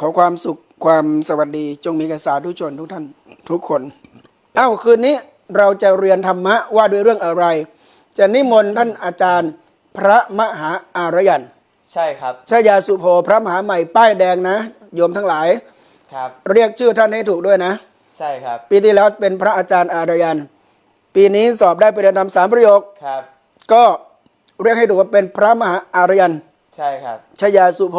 ขอความสุขความสวัสดีจงมีแก่สาธุชนทุกท่านทุกคน เอ้าคืนนี้เราจะเรียนธรรมะว่าด้วยเรื่องอะไร จะนิมนต์ท่านอาจารย์พระมหาอารยันใช่ครับชยาสุโภพระมหาใหม่ป้ายแดงนะ โยมทั้งหลาย ครับ เรียกชื่อท่านให้ถูกด้วยนะ ใช่ครับ ปีที่แล้วเป็นพระอาจารย์อารยัน ปีนี้สอบได้ประเด็นธรรมสามประโยค ครับ ก็เรียกให้ถูกว่าเป็นพระมหาอารยัน ใช่ครับชยาสุโภ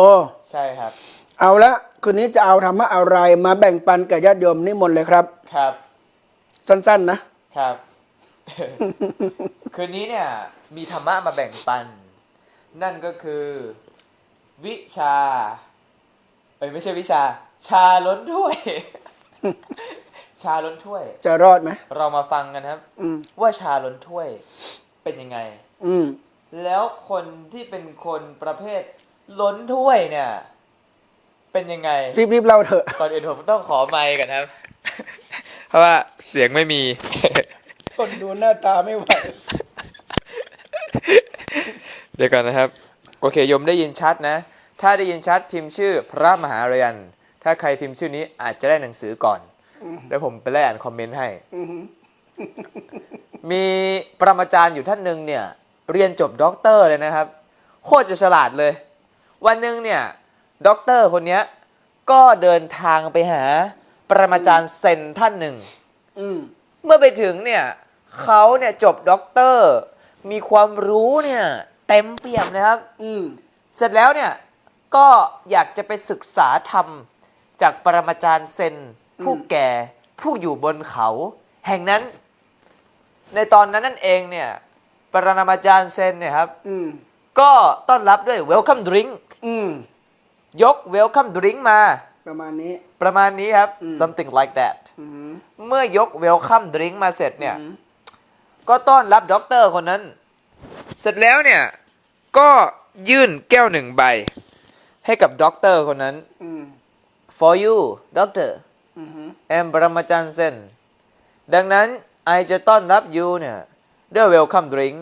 ใช่ครับ เอาละ คืนนี้จะเอาธรรมะอะไรมาแบ่งปันกับญาติโยมนิมนต์เลยครับ ครับ สั้นๆ นะ ครับ คืนนี้เนี่ย มีธรรมะมาแบ่งปัน นั่นก็คือ วิชาเอ้ยไม่ใช่วิชา ชาล้นถ้วย ชาล้นถ้วย จะรอดไหมเรามาฟังกันครับ อืม ว่าชาล้นถ้วยเป็นยังไง อืม แล้วคนที่เป็นคนประเภทล้นถ้วยเนี่ย เป็นยังไง รีบๆเล่าเถอะ ก่อนอื่นผมต้องขอไมค์ก่อนครับ เพราะว่าเสียงไม่มี คนดูหน้าตาไม่ไหว เดี๋ยวก่อนนะครับ โอเคโยมได้ยินชัดนะ ถ้าได้ยินชัดพิมพ์ชื่อพระมหาเรียน ถ้าใครพิมพ์ชื่อนี้อาจจะได้หนังสือก่อน แล้วผมไปไล่อ่านคอมเมนต์ให้ มีปรมาจารย์อยู่ท่านหนึ่งเนี่ย เรียนจบด็อกเตอร์เลยนะครับ โคตรจะฉลาดเลย วันหนึ่งเนี่ย ด็อกเตอร์คนเนี้ย ก็เดินทางไปหา ปรมาจารย์เซนท่านหนึ่ง อืม เมื่อไปถึงเนี่ยเขาเนี่ยจบด็อกเตอร์ มีความรู้เนี่ยเต็มเปี่ยมนะครับ อืม เสร็จแล้วเนี่ยก็อยากจะไปศึกษาธรรม จากปรมาจารย์เซนผู้แก่ผู้อยู่บนเขา แห่งนั้น ในตอนนั้นนั่นเองเนี่ย ปรมาจารย์เซนเนี่ยครับ อืม ก็ต้อนรับด้วย welcome drink อืม ยก welcome drink มา ประมาณนี้ ประมาณนี้ครับ something like that อืมเมื่อยก welcome drink มาเสร็จเนี่ย ก็ต้อนรับด็อกเตอร์คนนั้น เสร็จแล้วเนี่ย ก็ยื่นแก้วหนึ่งใบ ให้กับด็อกเตอร์คนนั้นอืม for you doctor อืม and ปรมาจารย์เซนดังนั้นไอจะต้อนรับ you เนี่ยด้วย welcome drink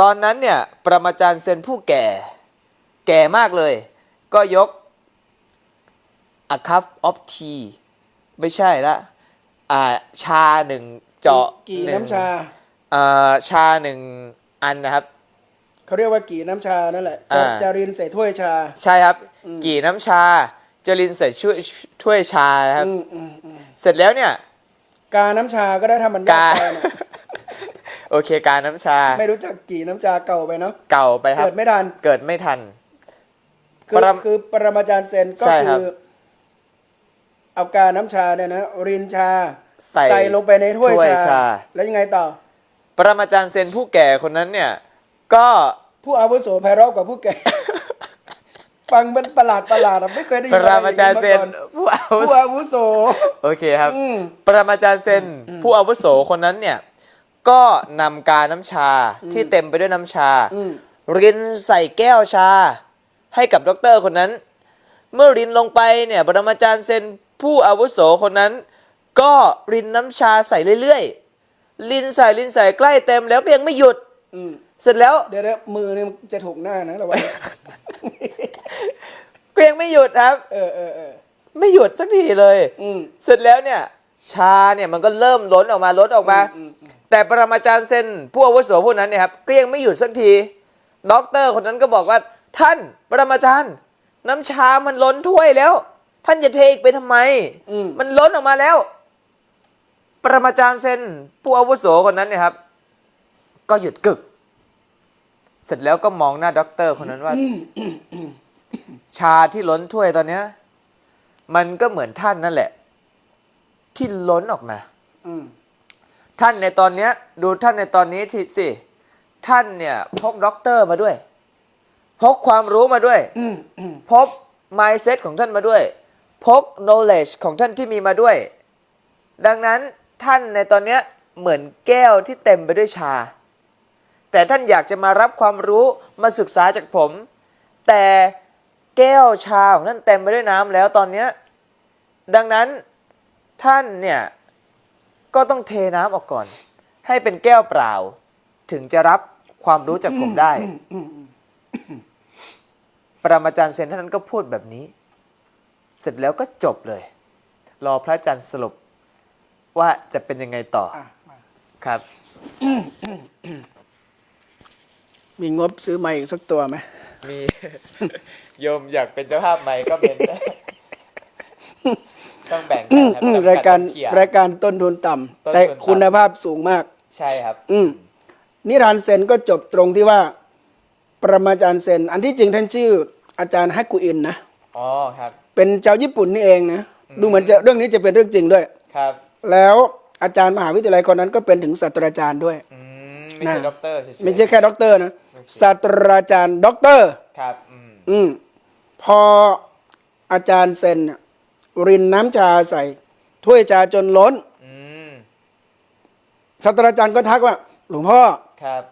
ตอนนั้นเนี่ย ปรมาจารย์เซนผู้แก่ แก่มากเลย ก็ยก a cup of tea ไม่ใช่ละอ่าชาหนึ่งเจาะกี่หงน้ำชาอ่าชาหนึ่งอันนะครับ เขาเรียกว่ากี่น้ำชานั่นแหละจะอ่าจารินใส่ถ้วยชา ใช่ครับ กี่น้ำชาจรินใส่ช่วยถ้วยชานะครับ อืมอืมอืมเสร็จแล้วเนี่ย กาน้ำชาก็ได้ทำมันยากกา ไปนะโอเคการน้ำชาไม่รู้จักกี่น้ำชาเก่าไปเนาะเก่าไปครับ เกิดไม่ทัน เกิดไม่ทัน คือปรมคือปรมาจารย์เซนก็ใช่คคืรับอ เอากาน้ำชาเนี่ยนะรินชาใส่ลงไปในถ้วยถ้วยชา ชา แล้วยังไงต่อ ปรมาจารย์เซนผู้แก่คนนั้นเนี่ย ก็ผู้อาวุโสไพเราะกว่าผู้แก่ ฟังมันประหลาดประหลาดอะไม่เคยได้ยิปนรมาจารย์เซนอะไรอย่างนี้มาก่อนผู้อาวุผู้โสอาวุโส โอเคครับ อืม ปรมาจารย์เซนผู้อาวุโสคนนั้นเนี่ย ก็นำกาน้ำชาที่เต็มไปด้วยน้ำชา อืม รินใส่แก้วชา ให้กับด็อกเตอร์คนนั้น เมื่อรินลงไปเนี่ยปรมาจารย์เซนผู้อาวุโสคนนั้น ก็รินน้ำชาใส่เรื่อยๆรินใส่รินใส่ใกล้เต็มแล้วก็ยังไม่หยุดอืมเสร็จแล้วเดี๋ยวเดี๋ยวมือนี่มันจะถูกหน้านะระวังก็ยังไม่หยุดครับ เออเออเออไม่หยุดสักทีเลยอืมเสร็จแล้วเนี่ย ชาเนี่ยมันก็เริ่มล้นออกมาล้นออกมาอืมอืมแต่ปรมาจารย์เซนผู้อาวุโสผู้นั้นเนี่ยครับก็ยังไม่หยุดสักทีด็อกเตอร์คนนั้นก็บอกว่า ท่านปรมาจารย์ น้ำชามันล้นถ้วยแล้ว ท่านจะเทอีกไปทำไม อืม มันล้นออกมาแล้ว ปรมาจารย์เซนผู้อาวุโสคนนั้นเนี่ยครับ ก็หยุดกึก เสร็จแล้วก็มองหน้าด็อกเตอร์คนนั้นว่า ชาที่ล้นถ้วยตอนเนี้ย มันก็เหมือนท่านนั่นแหละ ที่ล้นออกมา อืม ท่านในตอนเนี้ย ดูท่านในตอนนี้ทีสิ ท่านเนี่ยพกด็อกเตอร์มาด้วย พกความรู้มาด้วยอืมอืมพก mindset ของท่านมาด้วย พก knowledge ของท่านที่มีมาด้วย ดังนั้นท่านในตอนเนี้ยเหมือนแก้วที่เต็มไปด้วยชา แต่ท่านอยากจะมารับความรู้มาศึกษาจากผม แต่แก้วชาของท่านเต็มไปด้วยน้ำแล้วตอนเนี้ยดังนั้นท่านเนี่ยก็ต้องเทน้ำออกก่อน ให้เป็นแก้วเปล่า ถึงจะรับความรู้จากผมได้ ปรมาจารย์เซนท่านนั้นก็พูดแบบนี้ เสร็จแล้วก็จบเลย รอพระอาจารย์สรุปว่าจะเป็นยังไงต่ออะมาครับ มีงบซื้อไม้อีกสักตัวไหมมี โยมอยากเป็นเจ้าภาพไหมก็เป็นได้ต้องแบ่งกันครับอืมจำกัดรายการเขี่ย รายการต้นทุนต่ำต้นทุนแต่ต่ำคุณภาพสูงมาก ใช่ครับ อืมนิทานเซนก็จบตรงที่ว่า ปรมาจารย์เซน อันที่จริงท่านชื่อ อาจารย์ฮักกุอินนะ อ๋อครับ เป็นชาวญี่ปุ่นนี่เองนะ ดูเหมือนจะเรื่องนี้จะเป็นเรื่องจริงด้วย ครับ แล้วอาจารย์มหาวิทยาลัยคนนั้นก็เป็นถึงศาสตราจารย์ด้วย อืมไม่ใช่นะ ด็อกเตอร์เฉยๆไม่ใช่แค่ด็อกเตอร์นะศาสตราจารย์ด็อกเตอร์ ครับอืมอืมพออาจารย์เซนน่ะรินน้ำชาใส่ ถ้วยชาจนล้นอืมศาสตราจารย์ก็ทักว่า หลวงพ่อ ครับ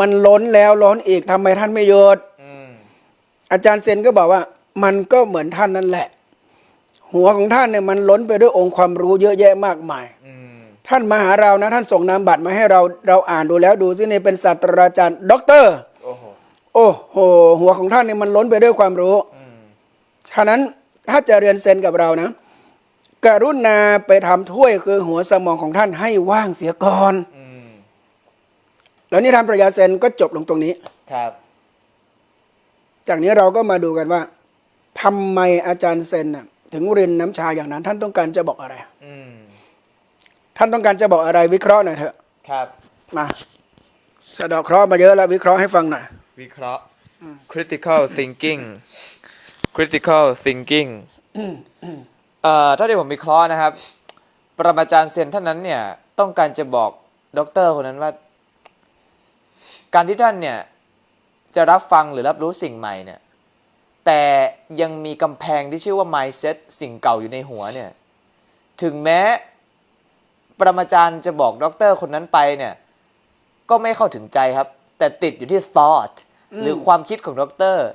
มันล้นแล้วล้นอีกทำไมท่านไม่หยุดอืมอาจารย์เซนก็บอกว่า มันก็เหมือนท่านนั่นแหละ หัวของท่านเนี่ยมันล้นไปด้วยองค์ความรู้เยอะแยะมากมายอืมท่านมาหาเรานะ ท่านส่งนามบัตรมาให้เราเราอ่านดูแล้วดูซิเนี่ยเป็นศาสตราจารย์ด็อกเตอร์โอ้โหโอ้โหหัวของท่านเนี่ยมันล้นไปด้วยความรู้อืมฉะนั้นถ้าจะเรียนเซนกับเรานะกรุณาไปทำถ้วยคือหัวสมองของท่านให้ว่างเสียก่อนอืม แล้วนี่ทานปรัชญาเซนก็จบลงตรงนี้ ครับ จากนี้เราก็มาดูกันว่าทำไมอาจารย์เซนน่ะถึงเรียนน้ำชาอย่างนั้น ท่านต้องการจะบอกอะไร อืม ท่านต้องการจะบอกอะไรวิเคราะห์หน่อยเถอะครับ มาสะเดอกเคราะห์มาเยอะแล้ววิเคราะห์ให้ฟังหน่อย วิเคราะห์ critical thinking critical thinking เอ่อถ้าที่ผมวิเคราะห์นะครับ ปรมาจารย์เซนท่านนั้นเนี่ย ต้องการจะบอกด็อกเตอร์คนนั้นว่า การที่ท่านเนี่ยจะรับฟังหรือรับรู้สิ่งใหม่เนี่ยแต่ยังมีกำแพงที่ชื่อว่า mindset สิ่งเก่าอยู่ในหัวเนี่ยถึงแม้ปรมาจารย์จะบอกด็อกเตอร์คนนั้นไปเนี่ยก็ไม่เข้าถึงใจครับ แต่ติดอยู่ที่ thought หรือความคิดของด็อกเตอร์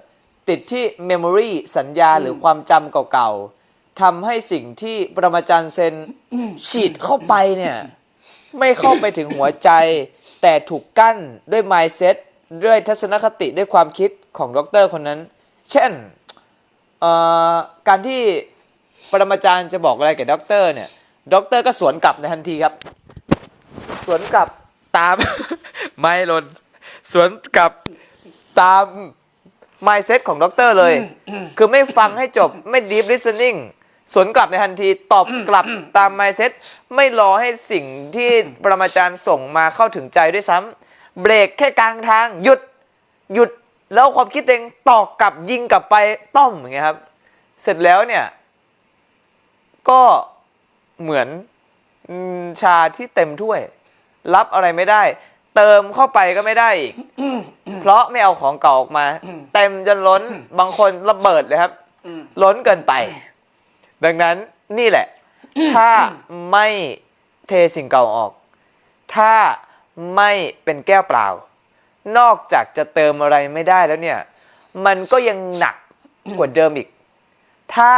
ติดที่ memory สัญญาหรือความจำเก่าๆทำให้สิ่งที่ปรมาจารย์เซนฉีดเข้าไปเนี่ยไม่เข้าไปถึงหัวใจ แต่ถูกกั้นด้วย mindset ด้วยทัศนคติด้วยความคิดของด็อกเตอร์คนนั้น เช่นการที่ปรมาจารย์จะบอกอะไรกับด็อกเตอร์เนี่ยด็อกเตอร์ก็สวนกลับในทันทีครับ สวนกลับตาม ไม่หลนสวนกลับตาม mindset ของด็อกเตอร์เลย คือไม่ฟังให้จบไม่ deep listening สวนกลับในทันทีตอบกลับตาม mindset ไม่รอให้สิ่งที่ปรมาจารย์ส่งมาเข้าถึงใจด้วยซ้ำเบรกแค่กลางทางหยุดหยุดแล้วความคิดเองตอกกลับยิงกลับไปต้อมอย่างเงี้ยครับ เสร็จแล้วเนี่ย ก็เหมือนอืมชาที่เต็มถ้วย รับอะไรไม่ได้ เติมเข้าไปก็ไม่ได้อีกเพราะไม่เอาของเก่าออกมา เต็มจนล้นบางคนระเบิดเลยครับ ล้นเกินไป ดังนั้นนี่แหละ ถ้าไม่เทสิ่งเก่าออก ถ้าไม่เป็นแก้วเปล่า นอกจากจะเติมอะไรไม่ได้แล้วเนี่ย มันก็ยังหนักกว่าเดิมอีก ถ้า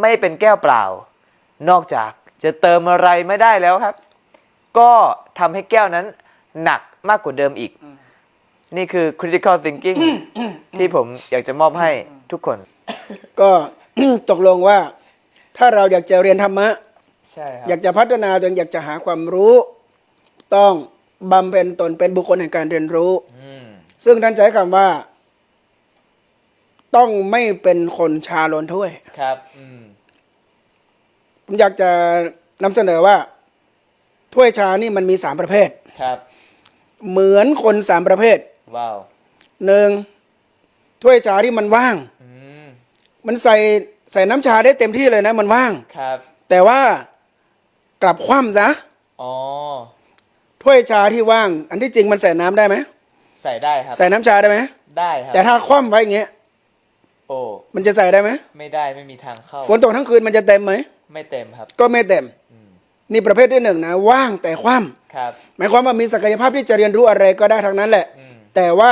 ไม่เป็นแก้วเปล่า นอกจากจะเติมอะไรไม่ได้แล้วครับ ก็ทำให้แก้วนั้นหนักมากกว่าเดิมอีก นี่คือ critical thinking ที่ผมอยากจะมอบให้ทุกคน ก็ตกลงว่า ถ้าเราอยากจะเรียนธรรมะ ใช่ครัอยากจะพัฒนาตัวเองอยากจะหาความรู้ ต้องบำเพ็ญตนเป็นบุคคลแห่งการเรียนรู้ อืม ซึ่งท่านใช้คำว่า ต้องไม่เป็นคนชาโลนถ้วย ครับ อืม ผมอยากจะนำเสนอว่า ถ้วยชานี่มันมีสามประเภท ครับ เหมือนคนสามประเภทว้าว หนึ่งถ้วยชาที่มันว่าง อืม มันใส่ ใส่น้ำชาได้เต็มที่เลยนะ มันว่าง ครับ แต่ว่ากลับคว่ำซะอ๋อ ถ้วยชาที่ว่าง อันที่จริงมันใส่น้ำได้ไหมใส่ได้ครับ ใส่น้ำชาได้ไหมได้ครับ แต่ถ้าคว่ำไว้อย่างเงี้ยโอ้ มันจะใส่ได้ไหมไม่ได้ไม่มีทางเข้า ฝนตกทั้งคืนมันจะเต็มไหมไม่เต็มครับ ก็ไม่เต็มนี่ประเภทที่หนึ่งนะว่างแต่คว่ครับำหมายความว่ามีศักยภาพที่จะเรียนรู้อะไรก็ได้ทั้งนั้นแหละ อืม แต่ว่า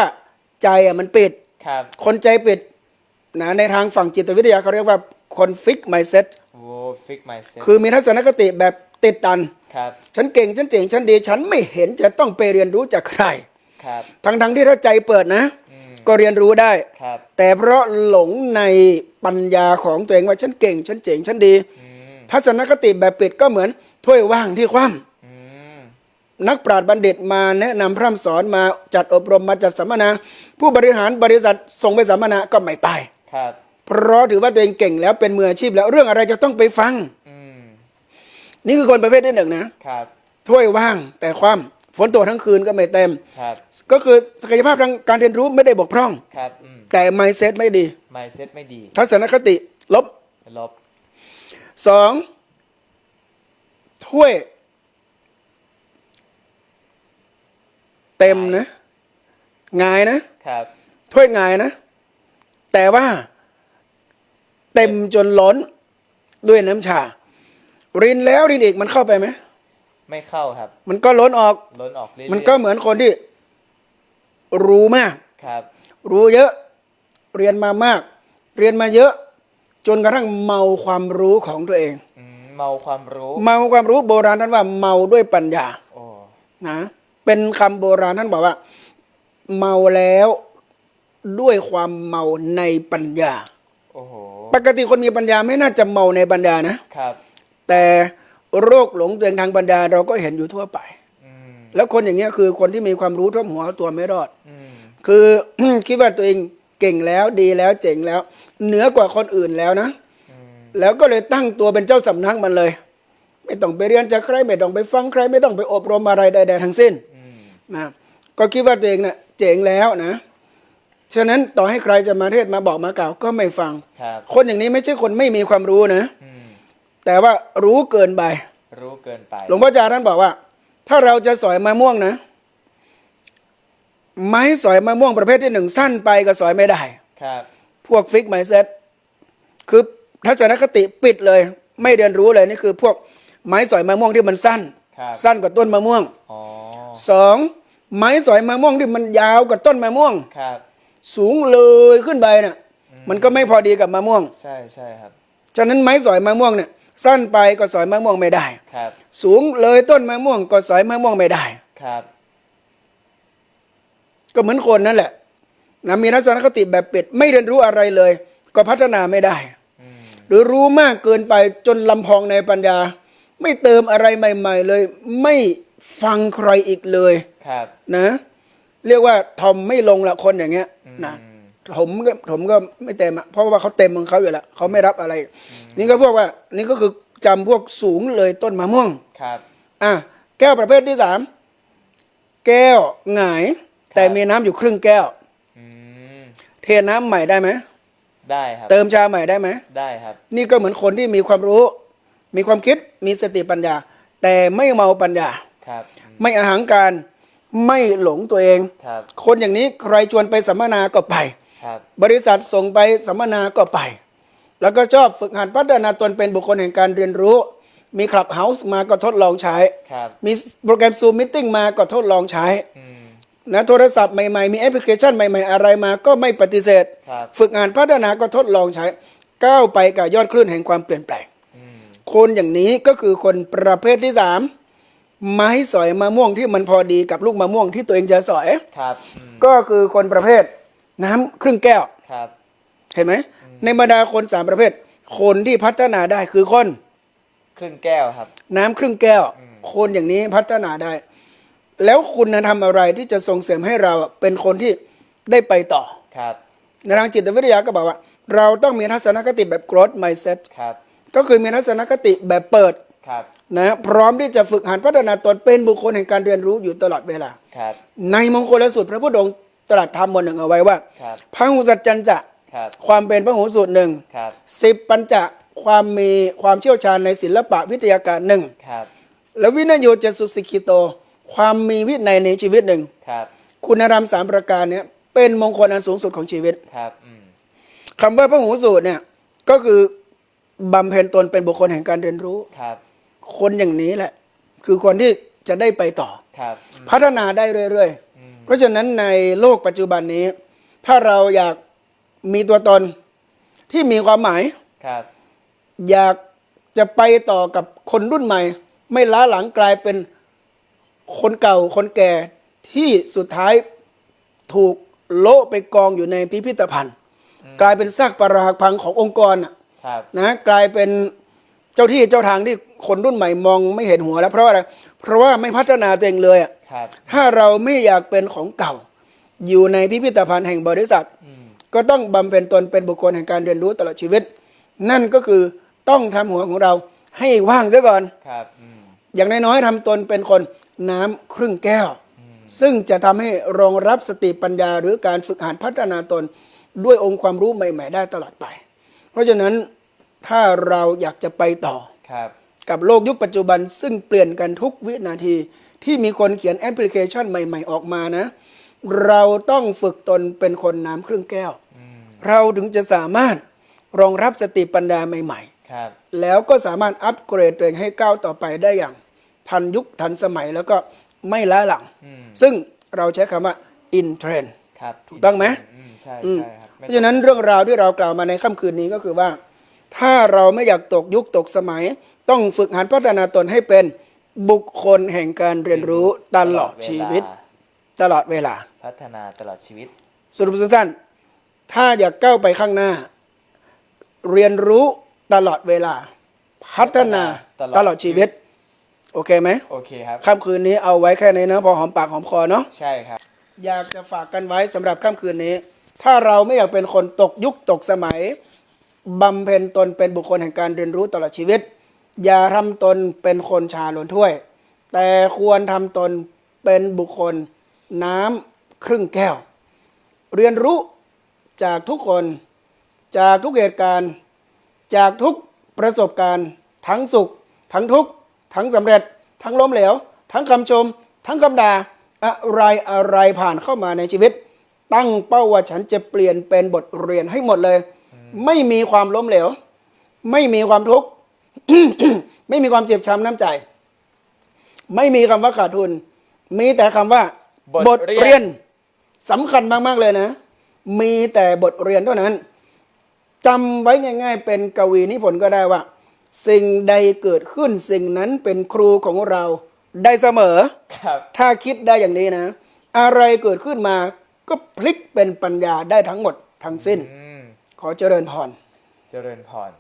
ใจอะมันปิด ครับ คนใจปิด นะในทางฝั่งจิตวิทยาเขาเรียกว่าคนฟิกไมเซ็ตโอ้ฟิกไมเซ็ตคือมีทัศนคติแบบติดตันครับฉันเก่งฉันเจ๋งฉันดี ฉันไม่เห็นจะต้องไปเรียนรู้จากใครครับทั้งทั้งๆที่ถ้าใจเปิดนะอืมก็เรียนรู้ได้ครับแต่เพราะหลงในปัญญาของตัวเองว่าฉันเก่ง ฉันเจ๋ง ฉันดีอืมทัศนคติแบบปิดก็เหมือนถ้วยว่างที่คว่อืมำนักปราชญ์บัณฑิตมาแนะนำพร่ำสอนมาจัดอบรมมาจัดสัมมนา ผู้บริหารบริษัทส่งไปสัมมนาก็ไม่ไป ครับเพราะถือว่าตัวเองเก่งแล้วเป็นมืออาชีพแล้วเรื่องอะไรจะต้องไปฟัง อืมนี่คือคนประเภทที่หนึ่งนะครับ ถ้วยว่างแต่ความฝนตกทั้งคืนก็ไม่เต็ม ครับ ก็คือศักยภาพทางการเรียนรู้ไม่ได้บกพร่อง ครับอืม แต่ mindset ไม่ดี mindset ไม่ดีทัศนคติลบลบสองถ้วย เต็มนะหงายนะ ครับ ถ้วยหงายนะ แต่ว่าเต็มจนล้นด้วยน้ำชา รินแล้วรินอีกมันเข้าไปไหมไม่เข้าครับ มันก็ล้นออก ล้นออกเรื่อยๆมันก็เหมือนคนที่ รู้มาก ครับ รู้เยอะ เรียนมามาก เรียนมาเยอะ จนกระทั่งเมาความรู้ของตัวเอง อืมเมาความรู้ เมาความรู้โบราณท่านว่าเมาด้วยปัญญา โอ้ นะ เป็นคำโบราณท่านบอกว่า เมาแล้ว ด้วยความเมาในปัญญา โอ้โห ปกติคนมีปัญญาไม่น่าจะเมาในปัญญานะ ครับ แต่โรคหลงตัวเองทางปัญญาเราก็เห็นอยู่ทั่วไป อืมแล้วคนอย่างเงี้ยคือคนที่มีความรู้ท่วมหัวเอาตัวไม่รอด อืมคือ คิดว่าตัวเองเก่งแล้วดีแล้วเจ๋งแล้ว เหนือกว่าคนอื่นแล้วนะ อืมแล้วก็เลยตั้งตัวเป็นเจ้าสำนักมันเลย ไม่ต้องไปเรียนจากใครไม่ต้องไปฟังใคร ไม่ต้องไปอบรมอะไรใด ๆ ทั้งสิ้นอืมนะก็คิดว่าตัวเองนะ่ะเจ๋งแล้วนะ ฉะนั้นต่อให้ใครจะมาเทศน์มาบอกมากล่าวก็ไม่ฟัง ครับ คนอย่างนี้ไม่ใช่คนไม่มีความรู้นะ อืม แต่ว่ารู้เกินไป รู้เกินไป หลวงพ่อจาท่านบอกว่า ถ้าเราจะสอยมะม่วงนะ ไม้สอยมะม่วงประเภทที่หนึ่งสั้นไปก็สอยไม่ได้ ครับ พวกฟิกไมเซ็ตคือทัศนคติปิดเลย ไม่เรียนรู้เลยนี่คือ พวกไม้สอยมะม่วงที่มันสั้น ครับ สั้นกว่าต้นมะม่วงอ๋อ สองไม้สอยมะม่วงที่มันยาวกว่าต้นมะม่วง ครับ สูงเลยขึ้นไปน่ะ มันก็ไม่พอดีกับมะม่วง ใช่ใช่ครับ ฉะนั้นไม้สอยมะม่วงเนี่ยสั้นไปก็สอยมะม่วงไม่ได้ ครับ สูงเลยต้นมะม่วงก็สอยมะม่วงไม่ได้ ครับ ก็เหมือนคนนั่นแหละนะมีทัศนคติแบบปิดไม่เรียนรู้อะไรเลย ก็พัฒนาไม่ได้อืมหรือรู้มากเกินไปจนลำพองในปัญญา ไม่เติมอะไรใหม่ ๆ เลย ไม่ฟังใครอีกเลยครับ นะ เรียกว่าทอมไม่ลงละคนอย่างเงี้ย นะอืมผมก็ผมก็ไม่เต็มอะเพราะว่าเขาเต็มของเขาอยู่แล้วเขาไม่รับอะไร นี่ก็พวกว่า นี่ก็คือจำพวกสูงเลยต้นมะม่วงครับอะแก้วประเภทที่สามแก้วหงาย แต่มีน้ำอยู่ครึ่งแก้วอืมเทน้ำใหม่ได้ไหมได้ครับเติมชาใหม่ได้ไหมได้ครับ นี่ก็เหมือนคนที่มีความรู้ มีความคิดมีสติปัญญา แต่ไม่เมาปัญญาครับอืมไม่อาหางการ ไม่หลงตัวเอง ครับ คนอย่างนี้ใครชวนไปสัมมนาก็ไป ครับ บริษัทส่งไปสัมมนาก็ไป แล้วก็ชอบฝึกหัดพัฒนาตนเป็นบุคคลแห่งการเรียนรู้ มีคลับเฮาส์มาก็ทดลองใช้ ครับ มีโปรแกรมซูมมิทติ้งมาก็ทดลองใช้อืม นะโทรศัพท์ใหม่ๆ มีแอปพลิเคชันใหม่ๆ อะไรมาก็ไม่ปฏิเสธ ครับ ฝึกงานพัฒนาก็ทดลองใช้ ก้าวไปกับยอดคลื่นแห่งความเปลี่ยนแปลง อืม คนอย่างนี้ก็คือคนประเภทที่สาม ไม้สอยมะม่วงที่มันพอดีกับลูกมะม่วงที่ตัวเองจะสอย ครับอืมก็คือคนประเภทน้ำครึ่งแก้ว ครับ เห็นไหม ในบรรดาคนสามประเภท คนที่พัฒนาได้คือคน ครึ่งแก้วครับ น้ำครึ่งแก้ว คนอย่างนี้พัฒนาได้ แล้วคุณทำอะไรที่จะส่งเสริมให้เราเป็นคนที่ได้ไปต่อ ครับ ในทางจิตวิทยาก็บอกว่า เราต้องมีทัศนคติแบบ growth mindset ครับ ก็คือมีทัศนคติแบบเปิด ครับนะพร้อมที่จะฝึกหัดพัฒนาตนเป็นบุคคลแห่งการเรียนรู้อยู่ตลอดเวลา ครับ ในมงคลสูตรพระพุทธองค์ตรัสธรรมบทหนึ่งเอาไว้ว่าครับพระหูสัจจันจะครับความเป็นพระหูสูตรหนึ่งครับสิบปัญจะความมีความเชี่ยวชาญในศิลปะวิทยาการหนึ่งครับแล้ววินยโยเจสุสิกิโต ความมีวินัยในชีวิตหนึ่งครับคุณธรรมสามประการเนี้ยเป็นมงคลอันสูงสุดของชีวิตครับอืมคำว่าพระหูสูตรเนี่ยก็คือบำเพ็ญตนเป็นบุคคลแห่งการเรียนรู้ครับ คนอย่างนี้แหละ คือคนที่จะได้ไปต่อ ครับอืมพัฒนาได้เรื่อยอืมๆเพราะฉะนั้นในโลกปัจจุบันนี้ ถ้าเราอยากมีตัวตนที่มีความหมาย ครับ อยากจะไปต่อกับคนรุ่นใหม่ ไม่ล้าหลังกลายเป็นคนเก่าคนแก่ที่สุดท้ายถูกโละไปกองอยู่ในพิพิธภัณฑ์ กลายเป็นซากปรักหักพังขององค์กรน่ะครับ นะ กลายเป็นเจ้าที่เจ้าทางที่ คนรุ่นใหม่มองไม่เห็นหัวแล้วเพราะอะไรเพราะว่าไม่พัฒนาตัวเองเลยอะครับ ถ้าเราไม่อยากเป็นของเก่า อยู่ในพิพิธภัณฑ์แห่งบริษัท ก็ต้องบำเพ็ญตนเป็นบุคคลแห่งการเรียนรู้ตลอดชีวิต นั่นก็คือต้องทำหัวของเราให้ว่างซะก่อน ครับอืมอย่างน้อยๆทำตนเป็นคนน้ำครึ่งแก้ว ซึ่งจะทำให้รองรับสติปัญญาหรือการฝึกหัดพัฒนาตนด้วยองค์ความรู้ใหม่ ๆ ได้ตลอดไป เพราะฉะนั้นถ้าเราอยากจะไปต่อ ครับ กับโลกยุคปัจจุบันซึ่งเปลี่ยนกันทุกวินาที ที่มีคนเขียนแอปพลิเคชันใหม่ ๆ ออกมานะ เราต้องฝึกตนเป็นคนน้ำครึ่งแก้ว เราถึงจะสามารถรองรับสติปัญญาใหม่ๆครับแล้วก็สามารถอัปเกรดตัวเองให้ก้าวต่อไปได้อย่าง ทันยุคทันสมัยแล้วก็ไม่ล้าหลังอืมซึ่งเราใช้คำว่า in trend ครับถูกต้องไหมอืมใช่อืมใช่ครับเพราะฉะนั้นเรื่องราวที่เรากล่าวมาในค่ำคืนนี้ก็คือว่า ถ้าเราไม่อยากตกยุคตกสมัย ต้องฝึกหัดพัฒนาตนให้เป็นบุคคลแห่งการเรียนรู้ตลอดชีวิต ตลอดเวลา พัฒนาตลอดชีวิต สรุปสั้นๆ ถ้าอยากก้าวไปข้างหน้า เรียนรู้ตลอดเวลา พัฒนาตลอดตลอดชีวิต โอเคไหมโอเคครับค่ำคืนนี้เอาไว้แค่นี้นะพอหอมปากหอมคอเนาะใช่ครับ อยากจะฝากกันไว้สำหรับค่ำคืนนี้ ถ้าเราไม่อยากเป็นคนตกยุคตกสมัยบำเพ็ญตนเป็นบุคคลแห่งการเรียนรู้ตลอดชีวิต อย่าทำตนเป็นคนชาล้นถ้วย แต่ควรทำตนเป็นบุคคลน้ำครึ่งแก้ว เรียนรู้จากทุกคน จากทุกเหตุการณ์ จากทุกประสบการณ์ ทั้งสุข ทั้งทุกข์ทั้งสำเร็จ ทั้งล้มเหลว ทั้งคำชม ทั้งคำด่าอะไรอะไรผ่านเข้ามาในชีวิต ตั้งเป้าว่าฉันจะเปลี่ยนเป็นบทเรียนให้หมดเลย ไม่มีความล้มเหลว ไม่มีความทุกข์ ไม่มีความเจ็บช้ำน้ำใจ ไม่มีคำว่าขาดทุน มีแต่คำว่า บทเรียนสำคัญมาก ๆ เลยนะ มีแต่บทเรียนเท่านั้นจำไว้ง่าย ๆ เป็นกวีนิพนธ์ก็ได้ว่า สิ่งใดเกิดขึ้นสิ่งนั้นเป็นครูของเราได้เสมอครับถ้าคิดได้อย่างนี้นะ อะไรเกิดขึ้นมาก็พลิกเป็นปัญญาได้ทั้งหมดทั้งสิ้นอืมขอเจริญพร เจริญพร